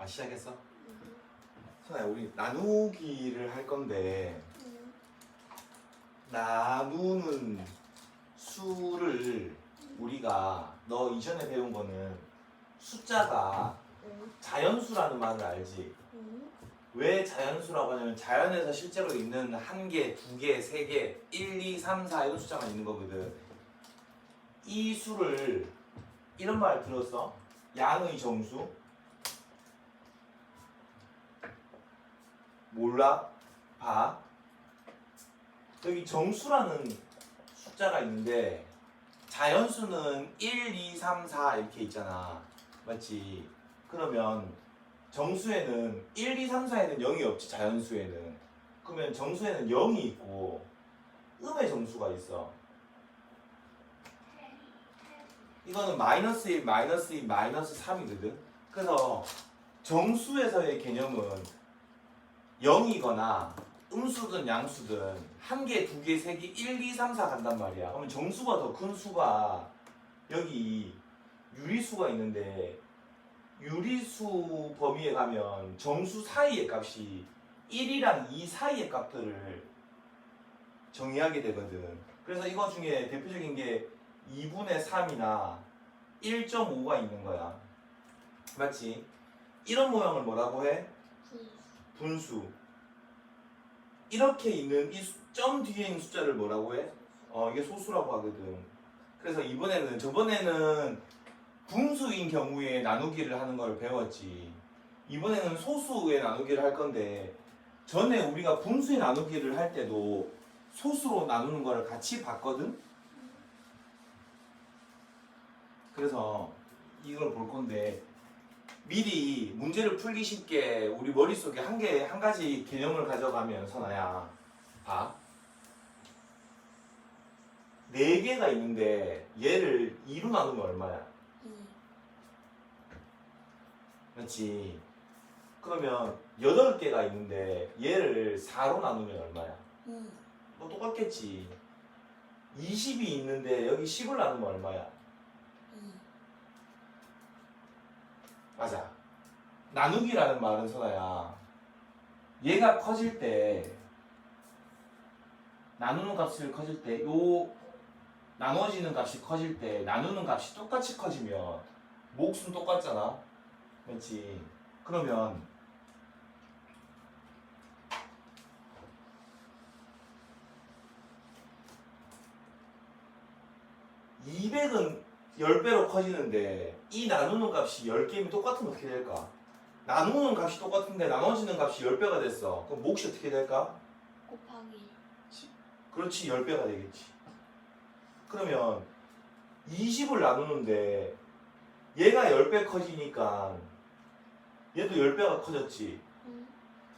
아 시작했어? 선아야 우리 나누기를 할 건데 나누는 수를 우리가 너 이전에 배운 거는 숫자가 자연수라는 말을 알지? 왜 자연수라고 하냐면 자연에서 실제로 있는 한 개, 두 개, 세 개, 1, 2, 3, 4 이런 숫자만 있는 거거든. 이 수를 이런 말 들었어? 양의 정수? 몰라? 봐. 여기 정수라는 숫자가 있는데 자연수는 1, 2, 3, 4 이렇게 있잖아. 맞지? 그러면 정수에는 1, 2, 3, 4에는 0이 없지 자연수에는. 그러면 정수에는 0이 있고 음의 정수가 있어. 이거는 마이너스 1, 마이너스 2, 마이너스 3이거든. 그래서 정수에서의 개념은 0이거나 음수든 양수든 한 개, 두 개, 세 개, 1, 2, 3, 4 간단 말이야. 그러면 정수가 더 큰 수가 여기 유리수가 있는데 유리수 범위에 가면 정수 사이의 값이 1이랑 2 사이의 값들을 정의하게 되거든. 그래서 이거 중에 대표적인 게 2분의 3이나 1.5가 있는 거야. 맞지? 이런 모양을 뭐라고 해? 분수. 이렇게 있는 이 점 뒤에 있는 숫자를 뭐라고 해? 어, 이게 소수라고 하거든. 그래서 이번에는 저번에는 분수인 경우에 나누기를 하는 걸 배웠지. 이번에는 소수의 나누기를 할 건데 전에 우리가 분수의 나누기를 할 때도 소수로 나누는 거를 같이 봤거든. 그래서 이걸 볼 건데 미리 문제를 풀기 쉽게 우리 머릿속에 한 개, 한 가지 개념을 가져가면 선아야 봐. 네 개가 있는데 얘를 2로 나누면 얼마야? 그렇지. 그러면 8개가 있는데 얘를 4로 나누면 얼마야? 뭐 똑같겠지. 20이 있는데 여기 10을 나누면 얼마야? 맞아. 나누기라는 말은 선아야. 얘가 커질 때 나누는 값을 커질 때 요 나눠지는 값이 커질 때 나누는 값이 똑같이 커지면 몫은 똑같잖아. 그렇지. 그러면 (200은) 10배로 커지는데 이 나누는 값이 10개면 똑같으면 어떻게 될까? 나누는 값이 똑같은데 나눠지는 값이 10배가 됐어. 그럼 몫이 어떻게 될까? 곱하기 그렇지 10배가 되겠지. 그러면 20을 나누는데 얘가 10배 커지니까 얘도 10배가 커졌지. 음.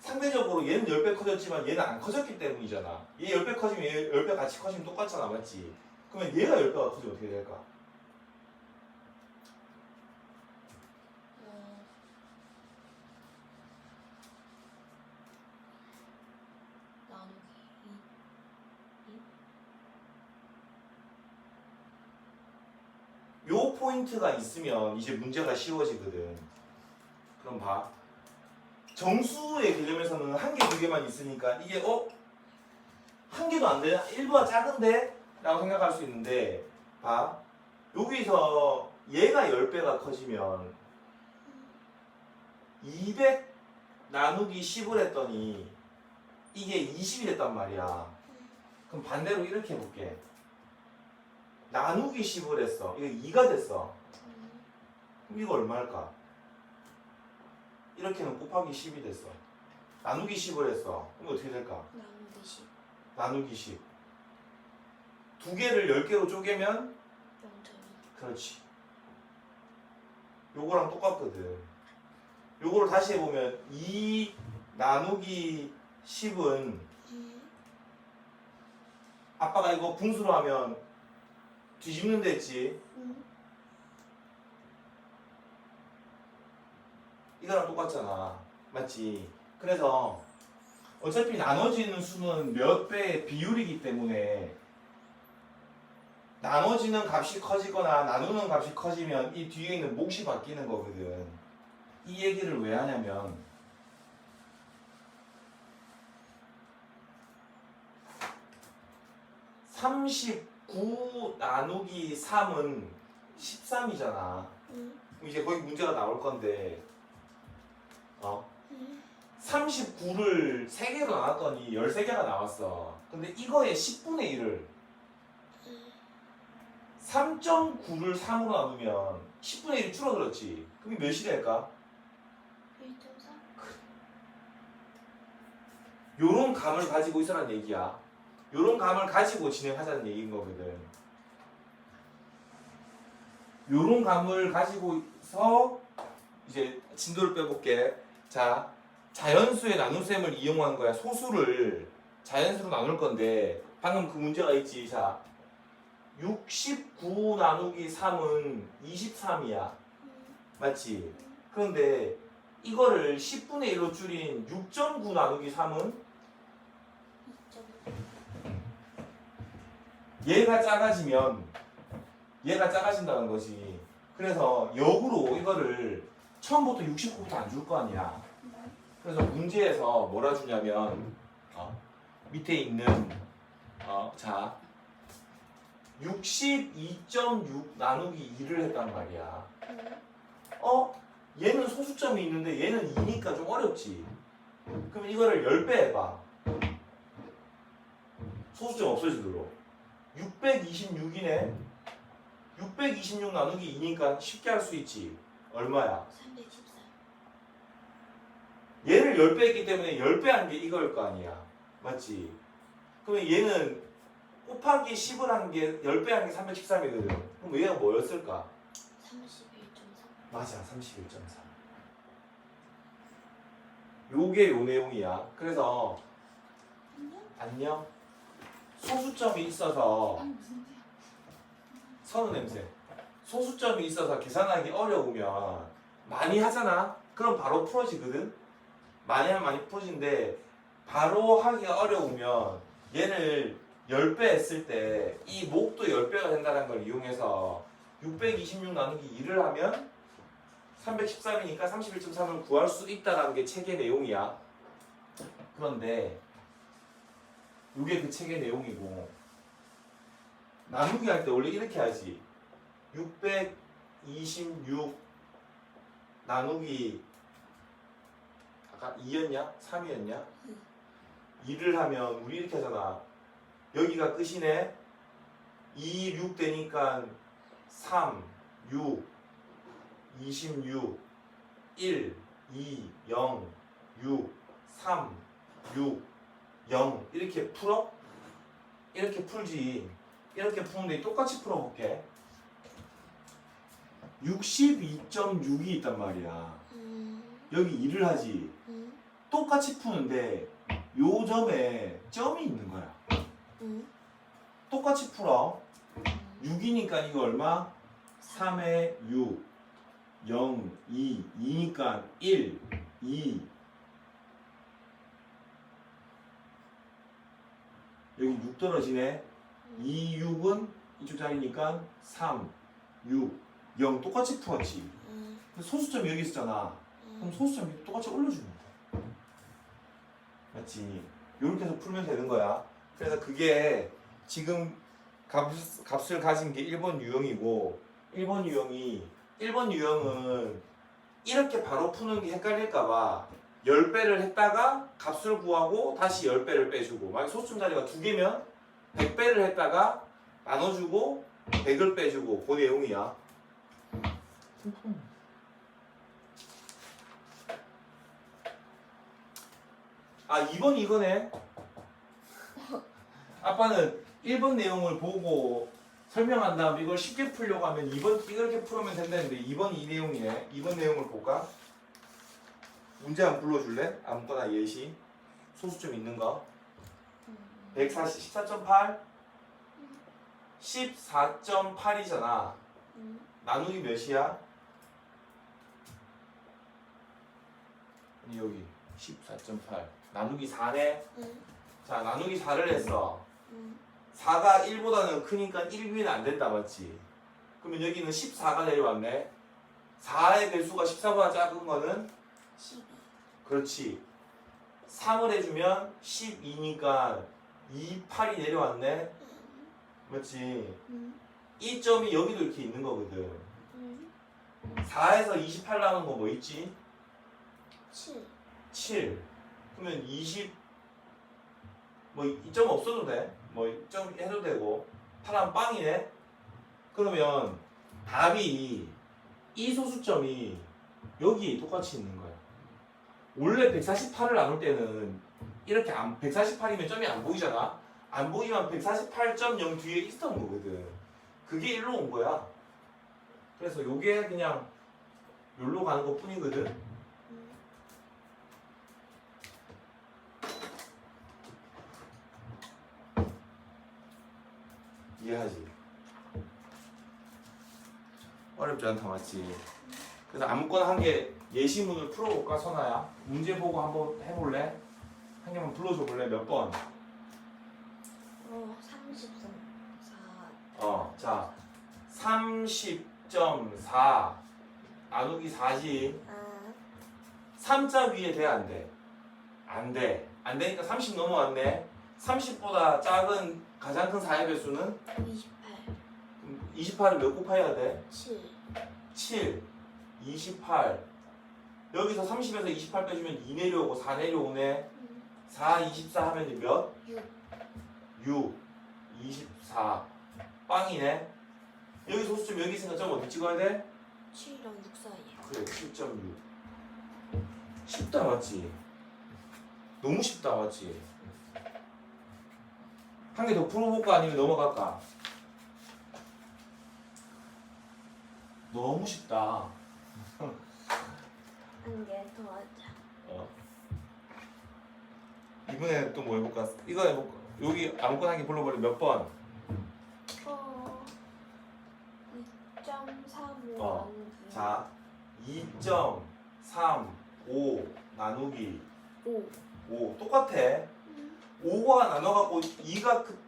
상대적으로 얘는 10배 커졌지만 얘는 안 커졌기 때문이잖아. 얘 10배 커지면 얘 10배 같이 커지면 똑같잖아. 맞지? 그러면 얘가 10배가 커지면 어떻게 될까? 어, 나누기 요 포인트가 있으면 이제 문제가 쉬워지거든. 그럼 봐. 정수의 개념에서는 한 개, 두 개만 있으니까 이게 어? 한 개도 안 되나? 1보다 작은데? 라고 생각할 수 있는데 봐. 여기서 얘가 10배가 커지면 200 나누기 10을 했더니 이게 20이 됐단 말이야. 그럼 반대로 이렇게 해볼게. 나누기 10을 했어. 이거 2가 됐어. 음. 그럼 이거 얼마일까? 이렇게는 곱하기 10이 됐어. 나누기 10을 했어. 그럼 어떻게 될까? 나누기 10 나누기 10. 두 개를 10개로 쪼개면 0.2 그렇지. 요거랑 똑같거든. 요거를 다시 해보면 2 나누기 10은 음. 아빠가 이거 분수로 하면 뒤집는 데 했지. 음. 이거랑 똑같잖아. 맞지? 그래서 어차피 나눠지는 수는 몇 배의 비율이기 때문에 나눠지는 값이 커지거나 나누는 값이 커지면 이 뒤에 있는 몫이 바뀌는 거거든. 이 얘기를 왜 하냐면 (39) 나누기 3은 13이잖아 응. 이제 거기 문제가 나올 건데 어 응. 39를 3개로 나눴더니 13개가 나왔어 근데 이거의 10분의 1을 3.9를 3으로 나누면 10분의 1이 줄어들었지 그게 몇이 될까? 1.3 요런 감을 가지고 있으라는 얘기야. 요런 감을 가지고 진행하자는 얘기인 거거든. 요런 감을 가지고서 이제 진도를 빼볼게. 자, 자연수의 나눗셈을 이용한 거야. 소수를 자연수로 나눌 건데 방금 그 문제가 있지. 자, 69 나누기 3은 23이야. 응. 맞지? 그런데 이거를 10분의 1로 줄인 6.9 나누기 3은 얘가 작아지면 얘가 작아진다는 거지. 그래서 역으로 이거를 처음부터 69부터 안 줄 거 아니야. 그래서 문제에서 뭐라 주냐면 어, 밑에 있는 어, 자 62.6 나누기 2를 했단 말이야. 응. 어? 얘는 소수점이 있는데 얘는 2니까 좀 어렵지. 그럼 이거를 10배 해봐. 소수점 없어지도록. 626이네. 626 나누기 2니까 쉽게 할 수 있지. 얼마야? 314 얘를 10배 했기 때문에 10배 한 게 이걸 거 아니야. 맞지? 그러면 얘는 곱하기 10을 한 게 10배 한 게 313이거든. 그럼 얘가 뭐였을까? 31.3 맞아 31.3 요게 요 내용이야 그래서 안녕? 안녕 소수점이 있어서 선우 냄새. 소수점이 있어서 계산하기 어려우면 많이 하잖아. 그럼 바로 풀어지거든. 많이 하면 많이 풀어지는데 바로 하기가 어려우면 얘를 10배 했을 때 이 목도 10배가 된다는 걸 이용해서 626 나누기 2를 하면 313이니까 31.3을 구할 수 있다는 게 책의 내용이야. 그런데 이게 그 책의 내용이고 나누기 할 때 원래 이렇게 하지. 626 나누기 아까 2였냐? 3이었냐? 2를 하면 우리 이렇게 하잖아. 여기가 끝이네. 2, 6 되니까 3, 6, 26, 1, 2, 0, 6, 3, 6, 0 이렇게 풀어? 이렇게 풀지. 이렇게 푸는데 똑같이 풀어볼게. 62.6이 있단 말이야. 응. 여기 2를 하지. 응. 똑같이 푸는데 요 점에 점이 있는 거야. 응. 똑같이 풀어. 응. 6이니까 이거 얼마? 3에 6, 0, 2, 2니까 1, 2. 여기 6 떨어지네. 2, 6은 이쪽 자리니까 3, 6, 0 똑같이 풀었지. 응. 근데 소수점이 여기 있었잖아. 그럼 응. 소수점이 똑같이 올려주면 돼. 맞지? 이렇게 해서 풀면 되는 거야. 그래서 그게 지금 값, 값을 가진 게 1번 유형이고 1번 유형이 1번 유형은 이렇게 바로 푸는 게 헷갈릴까봐 10배를 했다가 값을 구하고 다시 10배를 빼주고 만약 소수점 자리가 두 개면 100배를 했다가 나눠주고 100을 빼주고 그 내용이야. 아 2번 이거네 아빠는 1번 내용을 보고 설명한 다음 이걸 쉽게 풀려고 하면 2번 이렇게 풀으면 된다는데 2번 이 내용이네 2번 내용을 볼까? 문제 안 불러줄래? 아무거나 예시 소수점 있는 거 응. 140, 14.8 14.8이잖아 응. 나누기 몇이야? 아니, 여기 14.8 나누기 4네 응. 자 나누기 4를 했어 응. 4가 1보다는 크니까 1위는 안 된다 맞지? 그러면 여기는 14가 내려왔네 4의 배수가 14보다 작은 거는 12. 그렇지. 3을 해주면 12니까 2, 8이 내려왔네. 맞지? 음. 이 점이 여기도 이렇게 있는 거거든. 음. 4에서 28 남은 거뭐 있지? 7. 7. 그러면 20. 뭐 이 점 없어도 돼. 뭐 이 점 해도 되고. 8은 빵이네. 그러면 답이 이 소수점이 여기 똑같이 있는 거야. 원래 148을 나눌 때는 이렇게 안, 148이면 점이 안 보이잖아. 안 보이면 148.0 뒤에 있었던 거거든. 그게 일로 온 거야. 그래서 요게 그냥 여기로 가는 것 뿐이거든. 음. 이해하지? 어렵지 않다 맞지? 그래서 아무거나 한개 예시문을 풀어볼까 선아야? 문제 보고 한번 해볼래? 한 개만 불러줘 볼래? 몇 번? 어, 33. 4. 어, 자 30.4 나누기 4지 아. 3자 위에 돼 안 돼? 안 돼. 안 되니까 30 넘어왔네. 30보다 작은 가장 큰 4의 배수는 28. 28을 몇 곱해야 돼? 7. 7, 28. 여기서 30에서 28 빼주면 2 내려오고 4 내려오네. 음. 4, 24 하면 이제 몇? 6. 6, 24. 빵이네. 여기 소수점 여기 있으니까 점 어디 찍어야 돼? 7이랑 6 사이에. 그래, 7.6. 쉽다 맞지? 너무 쉽다 맞지? 한 개 더 풀어볼까 아니면 넘어갈까? 너무 쉽다. 더 하자. 어. 이번에 또 뭐 해볼까? 이거 해볼까? 여기 아무거나 한개 불러버려 몇 번? 어. 2.35 어. 나누기. 자, 2.35 나누기 5. 5 똑같아. 음. 5가 나눠갖고 2가 크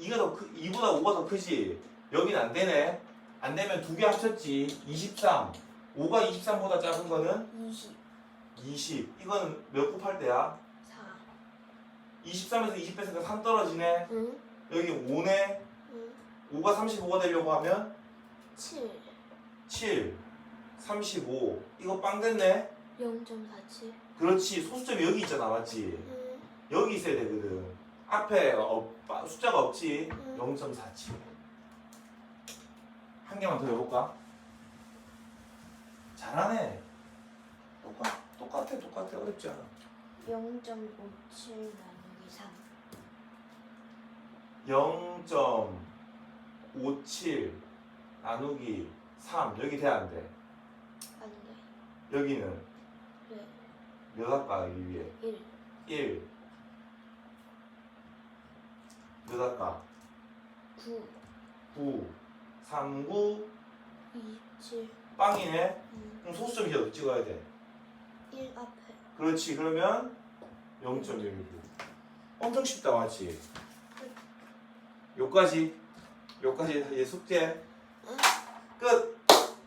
2가 더 크, 2보다 5가 더 크지. 여긴 안 되네. 안 되면 두 개 합쳤지. 23. 5가 23보다 작은 거는 20. 20. 이거는 몇 곱할 때야? 4. 23에서 20 뺐으니까 3 떨어지네. 응? 여기 5네. 응? 5가 35가 되려고 하면 7. 7, 35. 이거 빵 됐네. 0.47. 그렇지. 소수점이 여기 있잖아, 맞지? 응? 여기 있어야 되거든. 앞에 어, 빠- 숫자가 없지. 응. 0.47. 한 개만 더 해볼까? 잘하네. 똑같, 똑같아, 똑같아. 어렵지 않아. 0.57 나누기 3. 0.57 나누기 3. 여기 돼, 안 돼? 안 돼. 여기는 그래. 몇 할까, 여기 위에? 1. 1. 몇 할까? 9. 9. 3, 9. 27. 빵이네. 응. 그럼 소수점 이제 어디 찍어야 돼? 1 앞에. 그렇지. 그러면 0.19. 엄청 쉽다, 맞지? 요까지. 요까지 얘 숙제. 응. 끝.